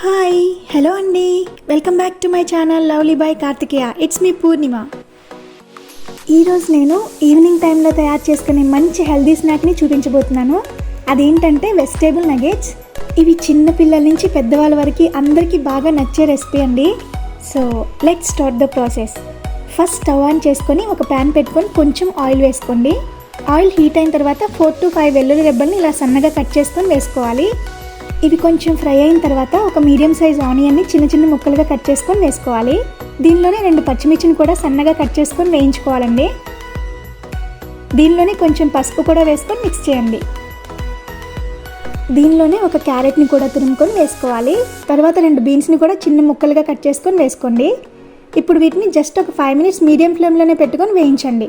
Hi hello అండి. Welcome back to my channel lovely boy Karthikeya. It's me Purnima. ఈరోజు నేను evening టైంలో తయారు చేసుకునే మంచి హెల్దీ స్నాక్ని చూపించబోతున్నాను. అదేంటంటే వెజిటేబుల్ నగేజ్ ఇవి చిన్న పిల్లల నుంచి పెద్దవాళ్ళ వరకు అందరికీ బాగా నచ్చే రెసిపీ అండి. So let start the process. First stove on చేసుకొని ఒక ప్యాన్ పెట్టుకొని కొంచెం ఆయిల్ వేసుకోండి. ఆయిల్ హీట్ అయిన తర్వాత ఫోర్ టు ఫైవ్ వెల్లుల్లి రెబ్బల్ని ఇలా సన్నగా కట్ చేసుకొని వేసుకోవాలి. ఇవి కొంచెం ఫ్రై అయిన తర్వాత ఒక మీడియం సైజ్ ఆనియన్ని చిన్న చిన్న ముక్కలుగా కట్ చేసుకొని వేసుకోవాలి. దీనిలోనే రెండు పచ్చిమిర్చిని కూడా సన్నగా కట్ చేసుకొని వేయించుకోవాలండి. దీనిలోనే కొంచెం పసుపు కూడా వేసుకొని మిక్స్ చేయండి. దీనిలోనే ఒక క్యారెట్ని కూడా తురుముకొని వేసుకోవాలి. తర్వాత రెండు బీన్స్ని కూడా చిన్న ముక్కలుగా కట్ చేసుకొని వేసుకోండి. ఇప్పుడు వీటిని జస్ట్ ఒక ఫైవ్ మినిట్స్ మీడియం ఫ్లేమ్లోనే పెట్టుకొని వేయించండి.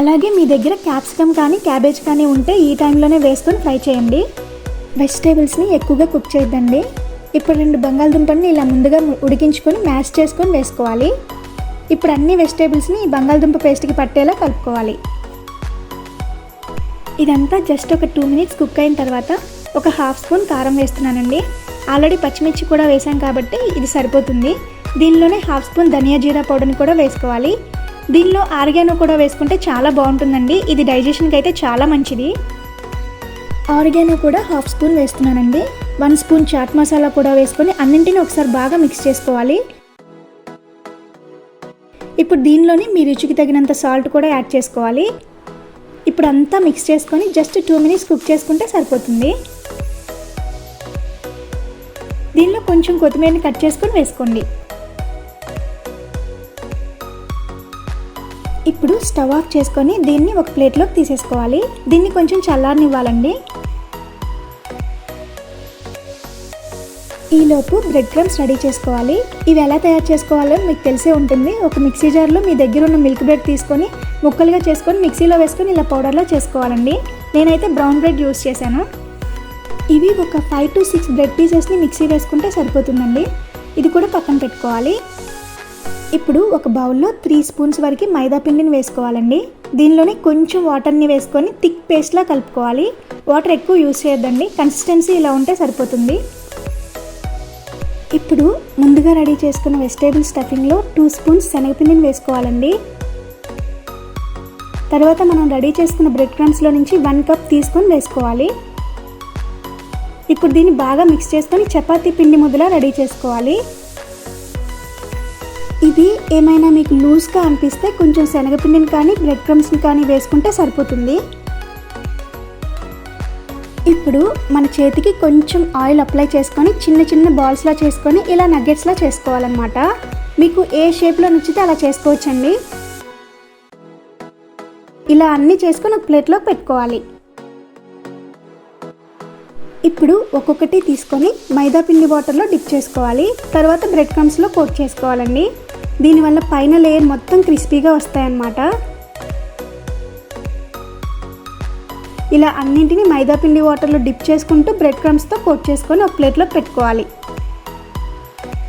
అలాగే మీ దగ్గర క్యాప్సికమ్ కానీ క్యాబేజ్ కానీ ఉంటే ఈ టైంలోనే వేసుకొని ఫ్రై చేయండి. వెజిటేబుల్స్ని ఎక్కువగా కుక్ చేయొద్దండి. ఇప్పుడు రెండు బంగాళదుంపల్ని ఇలా ముందుగా ఉడికించుకొని మ్యాష్ చేసుకొని వేసుకోవాలి. ఇప్పుడు అన్ని వెజిటేబుల్స్ని ఈ బంగాళదుంప పేస్ట్కి పట్టేలా కలుపుకోవాలి. ఇదంతా జస్ట్ ఒక టూ మినిట్స్ కుక్ అయిన తర్వాత ఒక హాఫ్ స్పూన్ కారం వేస్తున్నానండి. ఆల్రెడీ పచ్చిమిర్చి కూడా వేసాం కాబట్టి ఇది సరిపోతుంది. దీనిలోనే హాఫ్ స్పూన్ ధనియా జీరా పౌడర్ని కూడా వేసుకోవాలి. దీనిలో ఆర్గానో కూడా వేసుకుంటే చాలా బాగుంటుందండి. ఇది డైజెషన్కి అయితే చాలా మంచిది. ఆరిగానో కూడా హాఫ్ స్పూన్ వేస్తున్నానండి. వన్ స్పూన్ చాట్ మసాలా కూడా వేసుకొని అన్నింటిని ఒకసారి బాగా మిక్స్ చేసుకోవాలి. ఇప్పుడు దీనిలోని మీ రుచికి తగినంత సాల్ట్ కూడా యాడ్ చేసుకోవాలి. ఇప్పుడు అంతా మిక్స్ చేసుకొని జస్ట్ టూ మినిట్స్ కుక్ చేసుకుంటే సరిపోతుంది. దీనిలో కొంచెం కొత్తిమీరని కట్ చేసుకొని వేసుకోండి. ఇప్పుడు స్టవ్ ఆఫ్ చేసుకొని దీన్ని ఒక ప్లేట్లోకి తీసేసుకోవాలి. దీన్ని కొంచెం చల్లారనివ్వాలండి. ఈలోపు బ్రెడ్ క్రమ్స్ రెడీ చేసుకోవాలి. ఇవి ఎలా తయారు చేసుకోవాలో మీకు తెలిసే ఉంటుంది. ఒక మిక్సీ జార్లో మీ దగ్గర ఉన్న మిల్క్ బ్రెడ్ తీసుకొని ముక్కలుగా చేసుకొని మిక్సీలో వేసుకొని ఇలా పౌడర్లో చేసుకోవాలండి. నేనైతే బ్రౌన్ బ్రెడ్ యూస్ చేశాను. ఇవి ఒక ఫైవ్ టు సిక్స్ బ్రెడ్ పీసెస్ని మిక్సీ వేసుకుంటే సరిపోతుందండి. ఇది కూడా పక్కన పెట్టుకోవాలి. ఇప్పుడు ఒక బౌల్లో త్రీ స్పూన్స్ వరకు మైదా పిండిని వేసుకోవాలండి. దీనిలోనే కొంచెం వాటర్ని వేసుకొని థిక్ పేస్ట్లా కలుపుకోవాలి. వాటర్ ఎక్కువ యూస్ చేయొద్దండి. కన్సిస్టెన్సీ ఇలా ఉంటే సరిపోతుంది. ఇప్పుడు ముందుగా రెడీ చేసుకున్న వెజిటేబుల్ స్టఫింగ్లో టూ స్పూన్స్ శనగపిండిని వేసుకోవాలండి. తర్వాత మనం రెడీ చేసుకున్న బ్రెడ్ క్రమ్స్లో నుంచి వన్ కప్ తీసుకొని వేసుకోవాలి. ఇప్పుడు దీన్ని బాగా మిక్స్ చేసుకొని చపాతీ పిండి ముద్దలా రెడీ చేసుకోవాలి. ఇది ఏమైనా మీకు లూజ్గా అనిపిస్తే కొంచెం శనగపిండిని కానీ బ్రెడ్ క్రమ్స్ని కానీ వేసుకుంటే సరిపోతుంది. ఇప్పుడు మన చేతికి కొంచెం ఆయిల్ అప్లై చేసుకొని చిన్న చిన్న బాల్స్లా చేసుకొని ఇలా నగ్గెట్స్లా చేసుకోవాలన్నమాట. మీకు ఏ షేప్లో నచ్చితే అలా చేసుకోవచ్చండి. ఇలా అన్నీ చేసుకొని ఒక ప్లేట్లో పెట్టుకోవాలి. ఇప్పుడు ఒక్కొక్కటి తీసుకొని మైదా పిండి వాటర్లో డిప్ చేసుకోవాలి. తర్వాత బ్రెడ్ క్రమ్స్లో కోట్ చేసుకోవాలండి. దీనివల్ల పైన లేయర్ మొత్తం క్రిస్పీగా వస్తాయన్నమాట. ఇలా అన్నింటినీ మైదా పిండి వాటర్లో డిప్ చేసుకుంటూ బ్రెడ్ క్రమ్స్తో కోట్ చేసుకొని ఒక ప్లేట్లో పెట్టుకోవాలి.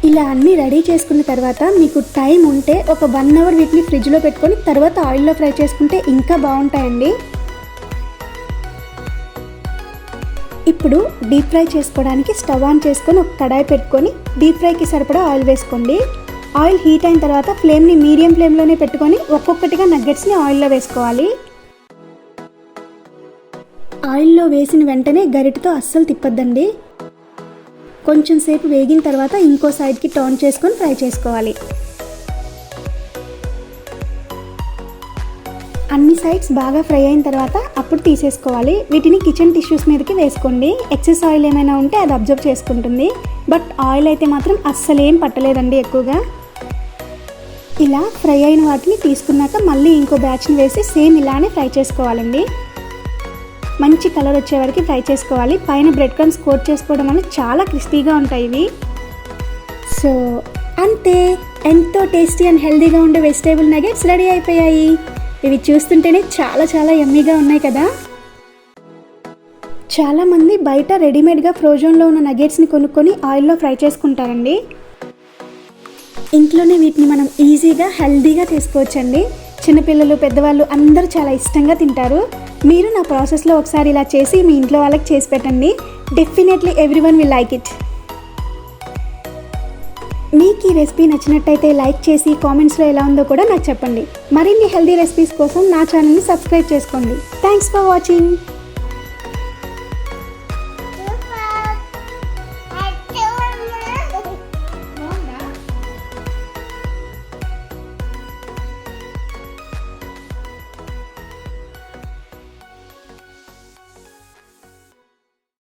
ఇలా అన్నీ రెడీ చేసుకున్న తర్వాత మీకు టైం ఉంటే ఒక వన్ అవర్ వీటిని ఫ్రిడ్జ్లో పెట్టుకొని తర్వాత ఆయిల్లో ఫ్రై చేసుకుంటే ఇంకా బాగుంటాయండి. ఇప్పుడు డీప్ ఫ్రై చేసుకోవడానికి స్టవ్ ఆన్ చేసుకొని ఒక కడాయి పెట్టుకొని డీప్ ఫ్రైకి సరిపడా ఆయిల్ వేసుకోండి. ఆయిల్ హీట్ అయిన తర్వాత ఫ్లేమ్ని మీడియం ఫ్లేమ్లోనే పెట్టుకొని ఒక్కొక్కటిగా నగ్గెట్స్ని ఆయిల్లో వేసుకోవాలి. ఆయిల్లో వేసిన వెంటనే గరిటతో అస్సలు తిప్పొద్దండి. కొంచెం సేపు వేగిన తర్వాత ఇంకో సైడ్కి టర్న్ చేసుకొని ఫ్రై చేసుకోవాలి. అన్ని సైడ్స్ బాగా ఫ్రై అయిన తర్వాత అప్పుడు తీసేసుకోవాలి. వీటిని కిచెన్ టిష్యూస్ మీదకి వేసుకోండి. ఎక్సెస్ ఆయిల్ ఏమైనా ఉంటే అది అబ్జర్వ్ చేసుకుంటుంది. బట్ ఆయిల్ అయితే మాత్రం అస్సలేం పట్టలేదండి ఎక్కువగా. ఇలా ఫ్రై అయిన వాటిని తీసుకున్నాక మళ్ళీ ఇంకో బ్యాచ్ని వేసి సేమ్ ఇలానే ఫ్రై చేసుకోవాలండి. మంచి కలర్ వచ్చే వరకు ఫ్రై చేసుకోవాలి. పైన బ్రెడ్ క్రమ్స్ కోట్ చేసుకోవడం వల్ల చాలా క్రిస్పీగా ఉంటాయి ఇవి. సో అంతే. ఎంతో టేస్టీ అండ్ హెల్తీగా ఉండే వెజిటేబుల్ నగెట్స్ రెడీ అయిపోయాయి. ఇవి చూస్తుంటేనే చాలా చాలా ఎమ్మీగా ఉన్నాయి కదా. చాలామంది బయట రెడీమేడ్గా ఫ్రోజన్లో ఉన్న నగెట్స్ని కొనుక్కొని ఆయిల్లో ఫ్రై చేసుకుంటారండి. ఇంట్లోనే వీటిని మనం ఈజీగా హెల్దీగా చేసుకోవచ్చండి. చిన్నపిల్లలు పెద్దవాళ్ళు అందరూ చాలా ఇష్టంగా తింటారు. మీరు నా ప్రాసెస్లో ఒకసారి ఇలా చేసి మీ ఇంట్లో వాళ్ళకి చేసి పెట్టండి. Definitely every one will like it మీకు ఈ రెసిపీ నచ్చినట్టయితే లైక్ చేసి కామెంట్స్లో ఎలా ఉందో కూడా నాకు చెప్పండి. మరిన్ని హెల్దీ రెసిపీస్ కోసం నా ఛానల్ని సబ్స్క్రైబ్ చేసుకోండి. Thanks for watching